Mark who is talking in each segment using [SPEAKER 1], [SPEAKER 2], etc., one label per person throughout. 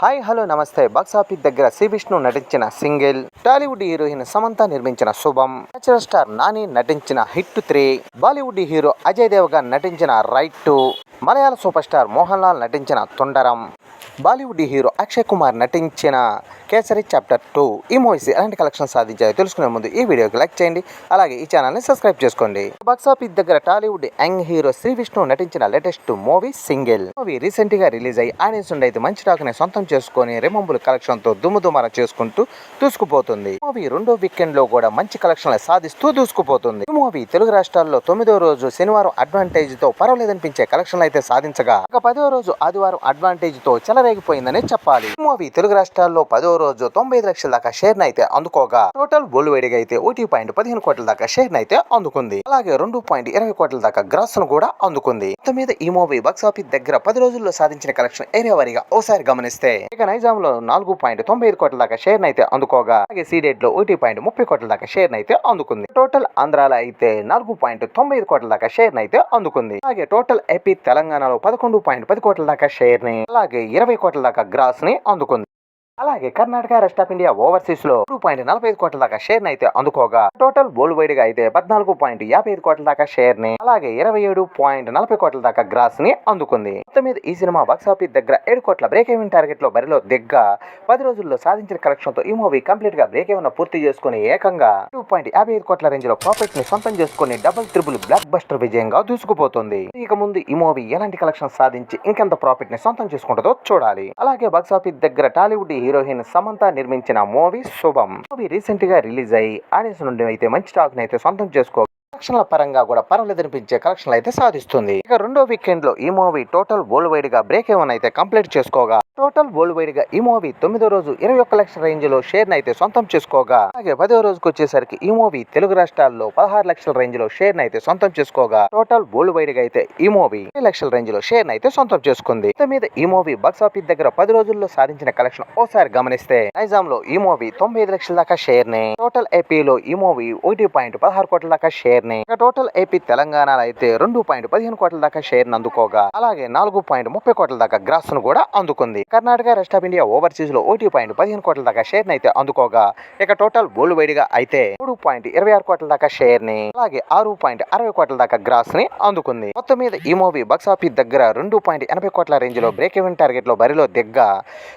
[SPEAKER 1] Hi hello నమస్తే. Box office దగ్గర శ్రీ విష్ణు నటించిన సింగిల్ టాలీవుడ్ హీరోయిన్ సమంత నిర్మించిన శుభం నేచురల్ స్టార్ నాని నటించిన hit three Bollywood hero Ajay Devgn నటించిన raid two Malayalam super star Mohanlal నటించిన తొండరం బాలీవుడ్ హీరో అక్షయ్ కుమార్ నటించిన కేసరి చాప్టర్ టూ ఈ మూవీస్ ఎలాంటి కలెక్షన్ సాధించాయో తెలుసుకునే ముందు ఈ వీడియోకి లైక్ చేయండి. అలాగే ఈ ఛానల్ని సబ్స్క్రైబ్ చేసుకోండి. బాక్స్ ఆఫీస్ దగ్గర Tollywood young hero Shri Vishnu నటించిన లేటెస్ట్ మూవీ సింగిల్. మూవీ రీసెంట్గా రిలీజ్ అయ్యి ఆడియన్స్ నుండి అయితే మంచి టాక్ని సొంతం చేసుకొని రెమంబుల్ కలెక్షన్తో దుమ్ము దుమారం చేసుకుంటూ దూసుకుపోతుంది. మూవీ రెండో వీకెండ్లో కూడా మంచి కలెక్షన్ సాధిస్తూ దూసుకుపోతుంది. ఈ మూవీ తెలుగు రాష్ట్రాల్లో తొమ్మిదో రోజు శనివారం అడ్వాంటేజ్తో పర్వాలేదనిపించే కలెక్షన్ అయితే సాధించగా ఒక పదో రోజు ఆదివారం అడ్వాంటేజ్తో చెలరేగిపోయిందని చెప్పాలి. ఈ మూవీ తెలుగు రాష్ట్రాల్లో పదో రోజు తొంభై ఐదు లక్షల దాకా షేర్ అయితే అందుకోగా టోటల్ బోల్డ్ వేడిగా అయితే ఒకటి పాయింట్ పదిహేను కోట్ల దాకా షేర్ అయితే అందుకుంది. అలాగే రెండు పాయింట్ ఇరవై కోట్ల దాకా గ్రాస్ను కూడా అందుకుంది. మొత్తం మీద ఈ మూవీ బాక్స్ ఆఫీస్ దగ్గర పది రోజుల్లో సాధించిన కలెక్షన్ ఏరియా వారీగా ఓసారి గమనిస్తే ఇక నైజాం లో నాలుగు పాయింట్ తొంభై ఐదు కోట్ల దాకా షేర్ అయితే అందుకోగా అలాగే సీడెడ్లో ఒకటి పాయింట్ ముప్పై కోట్ల దాకా షేర్ అయితే అందుకుంది. టోటల్ ఆంధ్రాలో అయితే నాలుగు పాయింట్ తొంభై ఐదు కోట్ల దాకా షేర్ అయితే అందుకుంది. అలాగే టోటల్ ఏపీ తెలంగాణలో పదకొండు పాయింట్ పది కోట్ల దాకా షేర్ని అలాగే ఇరవై కోట్ల దాకా గ్రాస్ని అందుకుంది. అలాగే కర్ణాటక రెస్ట్ ఆఫ్ ఇండియా ఓవర్సీస్లో టూ పాయింట్ నలభై ఐదు కోట్ల దాకా షేర్ అయితే అందుకోగా. టోటల్ బోల్డ్ వైడ్గా అయితే పద్నాలుగు పాయింట్ యాభై ఐదు కోట్ల దాకా షేర్ని అలాగే ఇరవై ఏడు పాయింట్ నలభై కోట్ల దాకా గ్రాస్ని అందుకుంది. మొత్తం మీద ఈ సినిమా బాక్సాఫీస్ దగ్గర ఏడు కోట్ల బ్రేక్ ఈవెన్ టార్గెట్లో బరిలో దిగ్గ పది రోజుల్లో సాధించిన కలెక్షన్తో ఈ మూవీ కంప్లీట్గా బ్రేక్ ఈవెన్ పూర్తి చేసుకుని ఏకంగా టూ పాయింట్ యాభై ఐదు కోట్ల రేంజ్లో ప్రాఫిట్ని సొంతం చేసుకుని డబుల్ త్రిబుల్ బ్లాక్ బస్టర్ విజయంగా దూసుకుపోతుంది. ఇక ముందు ఈ మూవీ ఎలాంటి కలెక్షన్ సాధించి ఇంకెంత ప్రాఫిట్ని సొంతం చేసుకుంటుందో చూడాలి. అలాగే బాక్సాఫీస్ దగ్గర టాలీవుడ్ హీరోయిన్ సమంత నిర్మించిన మూవీ శుభం. మూవీ రీసెంట్గా రిలీజ్ అయ్యి ఆడియన్స్ నుండి అయితే మంచి టాక్ అయితే సొంతం చేసుకో కలెక్షన్ల పరంగా కూడా పర్వాలేదు అనిపించే కలెక్షన్లు అయితే సాధిస్తుంది. ఇక రెండో వీకెండ్లో ఈ మూవీ టోటల్ వరల్డ్ వైడ్గా బ్రేక్ ఏవన్ అయితే కంప్లీట్ చేసుకోగా. టోటల్ వరల్డ్ వైడ్గా ఈ మూవీ తొమ్మిదో రోజు ఇరవై ఒక్క లక్షల రేంజ్లో షేర్ అయితే సొంతం చేసుకోగా. అలాగే పదో రోజుకి వచ్చేసరికి ఈ మూవీ తెలుగు రాష్ట్రాల్లో పదహారు లక్షల రేంజ్లో షేర్ అయితే సొంతం చేసుకోగా. టోటల్ వరల్డ్ వైడ్గా అయితే ఈ మూవీ ఇరవై లక్షల రేంజ్లో షేర్ అయితే సొంతం చేసుకుంది. మొత్తం మీద ఈ మూవీ బాక్స్ ఆఫీస్ దగ్గర పది రోజుల్లో సాధించిన కలెక్షన్ ఓసారి గమనిస్తే నైజాం లో ఈ మూవీ తొంభై ఐదు లక్షల దాకా షేర్ని టోటల్ ఏపీలో ఈ మూవీ ఒకటి పాయింట్ పదహారు కోట్ల దాకా షేర్ షేర్ని టోటల్ ఏపీ తెలంగాణలో అయితే రెండు పాయింట్ పదిహేను కోట్ల దాకా షేర్ని అందుకోగా అలాగే నాలుగు పాయింట్ ముప్పై కోట్ల దాకా గ్రాస్ను కూడా అందుకుంది. కర్ణాటక రెస్ట్ ఆఫ్ ఇండియా ఓవర్సీస్లో ఒకటి పాయింట్ పదిహేను కోట్ల దాకా షేర్ అయితే అందుకోగా ఇక టోటల్ బోల్డ్ వైడ్గా అయితే మూడు పాయింట్ ఇరవై ఆరు కోట్ల దాకా షేర్ని అలాగే ఆరు పాయింట్ అరవై కోట్ల దాకా గ్రాస్ని అందుకుంది. మొత్తం మీద ఈ మూవీ బాక్స్ ఆఫీస్ దగ్గర రెండు పాయింట్ ఎనభై కోట్ల రేంజ్లో బ్రేక్ ఈవెన్ టార్గెట్లో బరిలో దిగ్గా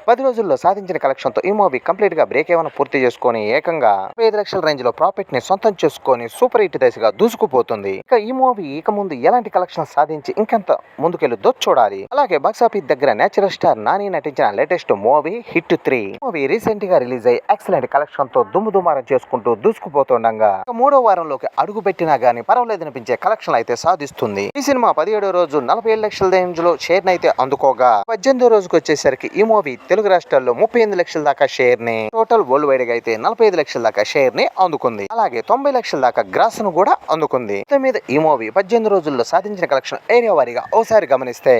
[SPEAKER 1] పది రోజుల్లో సాధించిన కలెక్షన్తో ఈ మూవీ కంప్లీట్గా బ్రేక్ ఈవెన్ పూర్తి చేసుకొని ఏకంగా ఐదు లక్షల రేంజ్లో ప్రాఫిట్ని సొంతం చేసుకొని సూపర్ హిట్ దశగా దూసుకుపోతుంది. ఇక ఈ మూవీ ఇక ముందు ఎలాంటి కలెక్షన్ సాధించి ఇంకెంత ముందుకెళ్ళుద్దో చూడాలి. అలాగే బాక్సాఫీస్ దగ్గర నేచురల్ స్టార్ నాని నటించిన latest movie hit three movie రీసెంట్గా రిలీజ్ అయ్యి ఎక్సలెంట్ కలెక్షన్తో దుమ్ము దుమారం చేసుకుంటూ దూసుకుపోతుండగా మూడో వారంలోకి అడుగు పెట్టినా గానీ పర్వాలేదు అనిపించే కలెక్షన్ అయితే సాధిస్తుంది. ఈ సినిమా పదిహేడో రోజు నలభై ఏడు లక్షల రేంజ్లో షేర్ అయితే అందుకోగా పద్దెనిమిదో రోజుకి వచ్చేసరికి ఈ మూవీ తెలుగు రాష్ట్రాల్లో ముప్పై ఎనిమిది లక్షల దాకా షేర్ని టోటల్ వరల్డ్ వైడ్గా అయితే నలభై ఐదు లక్షల దాకా షేర్ని అందుకుంది. అలాగే తొంభై లక్షల దాకా గ్రాస్ను కూడా అందుకుంది. మొత్తం మీద ఈ మూవీ పద్దెనిమిది రోజుల్లో సాధించిన కలెక్షన్ ఏరియా వారీగా ఓసారి గమనిస్తే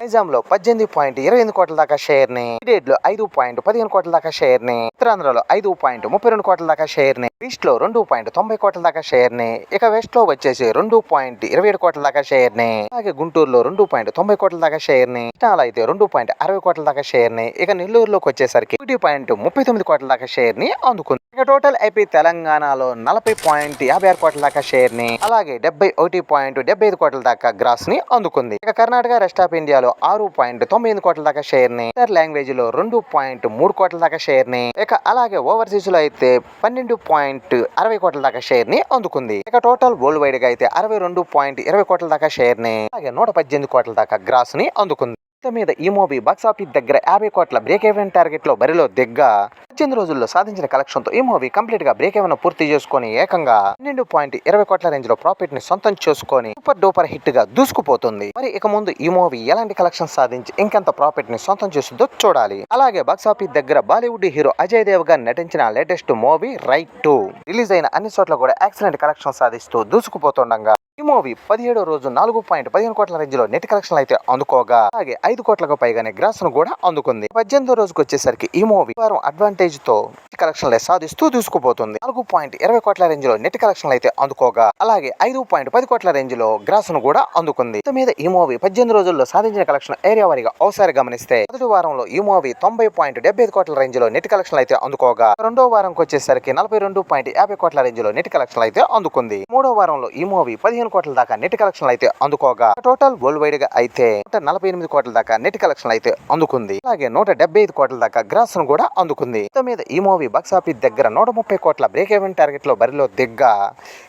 [SPEAKER 1] నైజాం లో పద్దెనిమిది పాయింట్ ఇరవై ఎనిమిది కోట్ల దాకా షేర్ని డేట్లో ఐదు పాయింట్ పదిహేను కోట్ల దాకా షేర్ని ఉత్తరాంధ్రలో ఐదు పాయింట్ ముప్పై రెండు కోట్ల దాకా షేర్ని ఈస్ట్లో రెండు పాయింట్ తొంభై కోట్ల దాకా షేర్ని ఇక వెస్ట్లో వచ్చేసి రెండు పాయింట్ ఇరవై ఏడు కోట్ల దాకా షేర్ని అలాగే గుంటూరులో రెండు పాయింట్ తొంభై కోట్ల దాకా షేర్ని కృష్ణాలో అయితే రెండు పాయింట్ అరవై కోట్ల దాకా షేర్ని ఇక నెల్లూరులోకి వచ్చేసరికి ఒకటి పాయింట్ ముప్పై తొమ్మిది కోట్ల దాకా షేర్ని అందుకుంది ఇక టోటల్ ఐపీ తెలంగాణలో నలభై పాయింట్ యాభై ఆరు కోట్ల దాకా షేర్ని అలాగే డెబ్బై ఒకటి పాయింట్ డెబ్బై ఐదు కోట్ల దాకా గ్రాస్ని అందుకుంది ఇక కర్ణాటక రెస్ట్ ఆఫ్ ఇండియాలో ఆరు పాయింట్ తొంభై కోట్ల దాకా షేర్ని ఇతర లాంగ్వేజ్లో రెండు పాయింట్ మూడు కోట్ల దాకా షేర్ని ఇక అలాగే ఓవర్సీస్లో అయితే పన్నెండు పాయింట్ అరవై కోట్ల దాకా షేర్ని అందుకుంది. ఇక టోటల్ వరల్డ్ వైడ్గా అయితే అరవై రెండు పాయింట్ ఇరవై కోట్ల దాకా షేర్ని అలాగే నూట పద్దెనిమిది కోట్ల దాకా గ్రాస్ని అందుకుంది. మొత్తం మీద ఈ మూవీ బాక్సాఫీస్ దగ్గర యాభై కోట్ల బ్రేక్ ఈవెన్ టార్గెట్లో బరిలో దిగ్గా పద్దెనిమిది రోజుల్లో సాధించిన కలెక్షన్తో ఈ మూవీ కంప్లీట్గా బ్రేక్ ఈవెన్ పూర్తి చేసుకొని ఏకంగా పన్నెండు పాయింట్ ఇరవై కోట్ల రేంజ్లో ప్రాఫిట్ని సొంతం చేసుకొని సూపర్ డూపర్ హిట్గా దూసుకుపోతుంది. మరి ఇక ముందు ఈ మూవీ ఎలాంటి కలెక్షన్ సాధించి ఇంకెంత ప్రాఫిట్ని సొంతం చేస్తుందో చూడాలి. అలాగే బాక్సాఫీస్ దగ్గర బాలీవుడ్ హీరో అజయ్ దేవ్గా నటించిన latest movie raid two release అయిన అన్ని చోట్ల కూడా ఎక్సలెంట్ కలెక్షన్ సాధిస్తూ దూసుకుపోతుండగా ఈ మూవీ పదిహేడో రోజు నాలుగు పాయింట్ పదిహేను కోట్ల రేంజ్లో నెట్ కలెక్షన్ అయితే అందుకోగా. అలాగే ఐదు కోట్లకు పైగానే గ్రాస్ను కూడా అందుకుంది. పద్దెనిమిదో రోజుకు వచ్చేసరికి ఈ మూవీ వారం అడ్వాంటేజ్తో కలెక్షన్లు సాధిస్తూ దూసుకుపోతుంది. నాలుగు పాయింట్ ఇరవై కోట్ల రేంజ్లో నెట్ కలెక్షన్లు అయితే అందుకోగా. అలాగే ఐదు పాయింట్ పది కోట్ల రేంజ్లో గ్రాస్ను కూడా అందుకుంది. మీద ఈ మూవీ పద్దెనిమిది రోజుల్లో సాధించిన కలెక్షన్ ఏరియా వారిగా ఒకసారి గమనిస్తే మొదటి వారంలో ఈ మూవీ తొంభై పాయింట్ డెబ్బై ఐదు కోట్ల రేంజ్లో నెట్ కలెక్షన్లు అయితే అందుకోగా. రెండో వారంకి వచ్చేసరికి నలభై రెండు పాయింట్ యాభై కోట్ల రేంజ్లో నెట్ కలెక్షన్లు అయితే అందుకుంది. మూడో వారంలో ఈ మూవీ పదిహేను కోట్ల దాకా నెట్ కలెక్షన్లు అయితే అందుకోగా. టోటల్ వరల్డ్ వైడ్గా అయితే నూట నలభై ఎనిమిది కోట్ల దాకా నెట్ కలెక్షన్లు అయితే అందుకుంది. అలాగే నూట డెబ్బై ఐదు కోట్ల దాకా గ్రాస్ను కూడా అందుకుంది. మీద ఈ మూవీ బాక్సాఫీస్ దగ్గర నూట ముప్పై కోట్ల బ్రేక్ ఈవెన్ టార్గెట్లో బరిలో దిగ్గా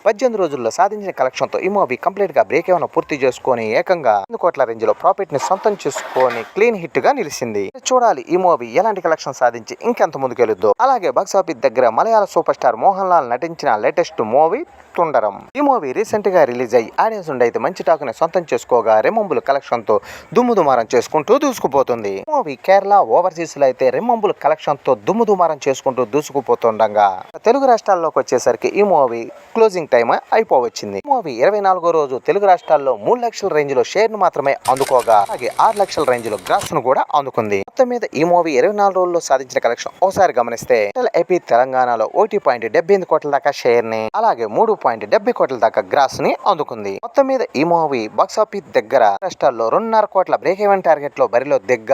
[SPEAKER 1] పద్దెనిమిది రోజుల్లో సాధించిన కలెక్షన్తో ఈ మూవీ కంప్లీట్గా బ్రేక్ ఈవెన్ పూర్తి చేసుకొని ఏకంగా ఎనిమిది కోట్ల రేంజ్లో ప్రాఫిట్ని సొంతం చేసుకొని క్లీన్ హిట్గా నిలిచింది. చూడాలి ఈ మూవీ ఎలాంటి కలెక్షన్ సాధించి ఇంకెంత ముందుకెళ్ళుద్దో అలాగే బాక్సాఫీస్ దగ్గర మలయాళ సూపర్ స్టార్ మోహన్ లాల్ నటించిన లేటెస్ట్ మూవీ తుండరం. ఈ మూవీ రీసెంట్గా రిలీజ్ అయ్యి ఆడియన్స్ నుండి అయితే మంచి టాక్ని సొంతం చేసుకోగా రెమంబుల్ కలెక్షన్తో దుమ్ము దుమారం చేసుకుంటూ దూసుకుపోతుంది. మూవీ కేరళ ఓవర్సీస్లో అయితే రెమంబుల్ కలెక్షన్తో దుమ్ము దుమారం చేసుకుంటూ దూసుకుపోతుండగా తెలుగు రాష్ట్రాల్లోకి వచ్చేసరికి ఈ మూవీ క్లోజింగ్ టైం అయిపోవచ్చింది. మూవీ ఇరవై నాలుగో రోజు తెలుగు రాష్ట్రాల్లో మూడు లక్షల రేంజ్లో షేర్ను మాత్రమే అందుకోగా అలాగే ఆరు లక్షల రేంజ్లో గ్రాస్ను కూడా అందుకుంది. మొత్తం మీద ఈ మూవీ ఇరవై నాలుగు రోజుల్లో సాధించిన కలెక్షన్ ఒకసారి గమనిస్తే ఏపీ తెలంగాణలో ఒకటి పాయింట్ డెబ్బై ఎనిమిది కోట్ల దాకా షేర్ని అలాగే మూడు పాయింట్ డెబ్బై కోట్ల దాకా గ్రాస్ని అందుకుంది. మొత్తం మీద ఈ మూవీ బాక్స్ ఆఫీస్ దగ్గర రాష్ట్రాల్లో రెండున్నర కోట్ల బ్రేక్ ఈవెన్ టార్గెట్లో బరిలో దిగ్గ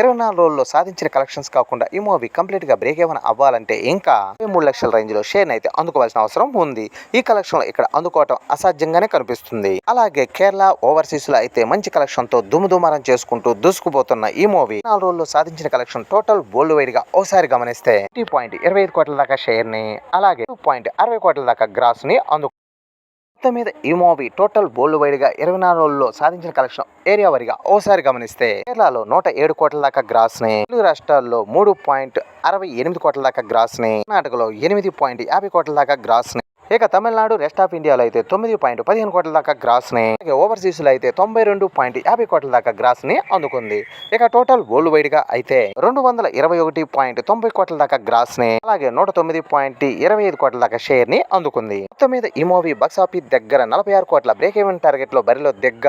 [SPEAKER 1] ఇరవై నాలుగు రోజుల్లో సాధించిన కలెక్షన్స్ కాకుండా ఈ మూవీ కంప్లీట్గా బ్రేక్ ఈవెన్ అవ్వాలంటే ఇంకా మూడు లక్షల రేంజ్లో షేర్ అయితే అందుకోవాల్సిన అవసరం ఉంది. ఈ కలెక్షన్లో ఇక్కడ అందుకోవటం అసాధ్యంగానే కనిపిస్తుంది. అలాగే కేరళ ఓవర్సీస్లో అయితే మంచి కలెక్షన్తో దుమ్ము చేసుకుంటూ దూసుకుపోతున్న ఈ మూవీ నాలుగు రోజుల్లో సాధించిన కలెక్షన్ టోటల్ బోల్డ్ వైడ్గా ఒకసారి గమనిస్తే పాయింట్ ఇరవై ఐదు కోట్ల దాకా షేర్ని అలాగే టూ పాయింట్ అరవై కోట్ల దాకా గ్రాస్ని అందుకు మొత్తం మీద ఈ మూవీ టోటల్ బోల్డ్ వైడ్గా ఇరవై నాలుగు రోజుల్లో సాధించిన కలెక్షన్ ఏరియా వారిగా ఓసారి గమనిస్తే కేరళలో నూట ఏడు కోట్ల దాకా గ్రాస్ని తెలుగు రాష్ట్రాల్లో మూడు పాయింట్ అరవై ఎనిమిది కోట్ల దాకా గ్రాస్ని కర్ణాటకలో ఎనిమిది పాయింట్ యాభై కోట్ల దాకా గ్రాస్ని ఇక తమిళనాడు రెస్ట్ ఆఫ్ ఇండియాలో అయితే తొమ్మిది పాయింట్ పదిహేను కోట్ల దాకా గ్రాస్ని అలాగే ఓవర్సీస్లో అయితే తొంభై రెండు పాయింట్ యాభై కోట్ల దాకా గ్రాస్ని అందుకుంది. ఇక టోటల్ వరల్డ్ వైడ్గా అయితే రెండు వందల ఇరవై ఒకటి పాయింట్ తొంభై కోట్ల దాకా గ్రాస్ని అలాగే నూట తొమ్మిది పాయింట్ ఇరవై ఐదు కోట్ల దాకా షేర్ని అందుకుంది. మొత్తం మీద ఈ మూవీ బాక్స్ ఆఫీస్ దగ్గర నలభై ఆరు కోట్ల బ్రేక్ ఈవెన్ టార్గెట్లో బరిలో దిగ్గ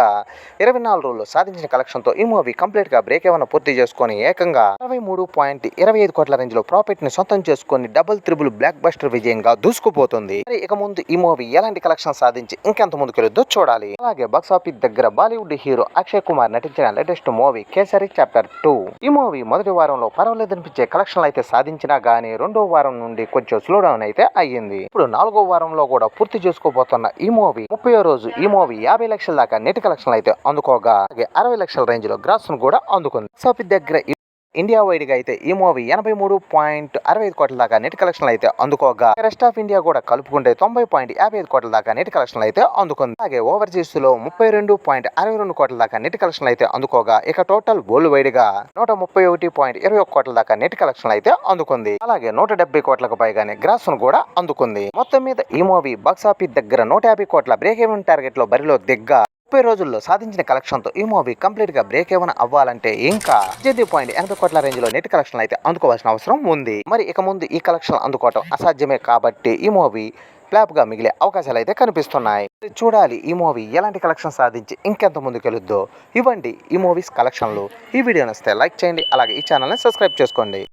[SPEAKER 1] ఇరవై నాలుగు రోజుల్లో సాధించిన కలెక్షన్తో ఈ మూవీ కంప్లీట్గా బ్రేక్ ఈవెన్ పూర్తి చేసుకొని ఏకంగా ఇరవై మూడు పాయింట్ ఇరవై ఐదు కోట్ల రేంజ్లో ప్రాఫిట్ని సొంతం చేసుకొని డబుల్ త్రిబుల్ బ్లాక్ బస్టర్ విజయంగా దూసుకుపోతుంది. ఇక ముందు ఈ మూవీ ఎలాంటి కలెక్షన్ సాధించి ఇంకెంత ముందుకెళ్ళొద్దో చూడాలి. అలాగే బాక్స్ ఆఫీస్ దగ్గర బాలీవుడ్ హీరో అక్షయ్ కుమార్ నటించిన latest movie Kesari chapter two ఈ మూవీ మొదటి వారంలో పర్వాలేదనిపించే కలెక్షన్లు అయితే సాధించినా గానీ రెండో వారం నుండి కొంచెం స్లో డౌన్ అయితే అయ్యింది. ఇప్పుడు నాలుగో వారంలో కూడా పూర్తి చేసుకోబోతున్న ఈ మూవీ ముప్పై రోజు ఈ మూవీ యాభై లక్షల దాకా నెట్ కలెక్షన్లు అయితే అందుకోగా. అరవై లక్షల రేంజ్లో గ్రాస్ను కూడా అందుకుంది. బాక్స్ దగ్గర ఇండియా వైడ్గా అయితే ఈ మూవీ ఎనభై మూడు పాయింట్ అరవై ఐదు కోట్ల దాకా నెట్ కలెక్షన్లు అయితే అందుకోగా. రెస్ట్ ఆఫ్ ఇండియా కూడా కలుపుకుంటే తొంభై పాయింట్ యాభై ఐదు కోట్ల దాకా నెట్ కలెక్షన్లు అయితే అందుకుంది. అలాగే ఓవర్సీస్లో ముప్పై రెండు పాయింట్ అరవై రెండు కోట్ల దాకా నెట్ కలెక్షన్లు అయితే అందుకోగా. ఇక టోటల్ వరల్డ్ వైడ్గా నూట ముప్పై ఒకటి పాయింట్ ఇరవై ఒక కోట్ల దాకా నెట్ కలెక్షన్లు అయితే అందుకుంది. అలాగే నూట డెబ్బై కోట్లకు పైగానే గ్రాస్ను కూడా అందుకుంది. మొత్తం మీద ఈ మూవీ బాక్సాఫీస్ దగ్గర నూట యాభై కోట్ల బ్రేక్ ఈవెన్ టార్గెట్లో బరిలో దిగ్గా. ముప్పై రోజుల్లో సాధించిన కలెక్షన్తో ఈ మూవీ కంప్లీట్గా బ్రేక్ ఏమైనా అవ్వాలంటే ఇంకా పద్దెనిమిది పాయింట్ ఎనభై కోట్ల రేంజ్లో నెట్ కలెక్షన్ అయితే అందుకోవాల్సిన అవసరం ఉంది. మరి ఇక ముందు ఈ కలెక్షన్ అందుకోవటం అసాధ్యమే కాబట్టి ఈ మూవీ ఫ్లాప్గా మిగిలే అవకాశాలు అయితే కనిపిస్తున్నాయి. చూడాలి ఈ మూవీ ఎలాంటి కలెక్షన్ సాధించి ఇంకెంత ముందుకెళ్ళుద్దో ఇవ్వండి ఈ మూవీస్ కలెక్షన్లు. ఈ వీడియో వస్తే లైక్ చేయండి అలాగే ఈ ఛానల్ని సబ్స్క్రైబ్ చేసుకోండి.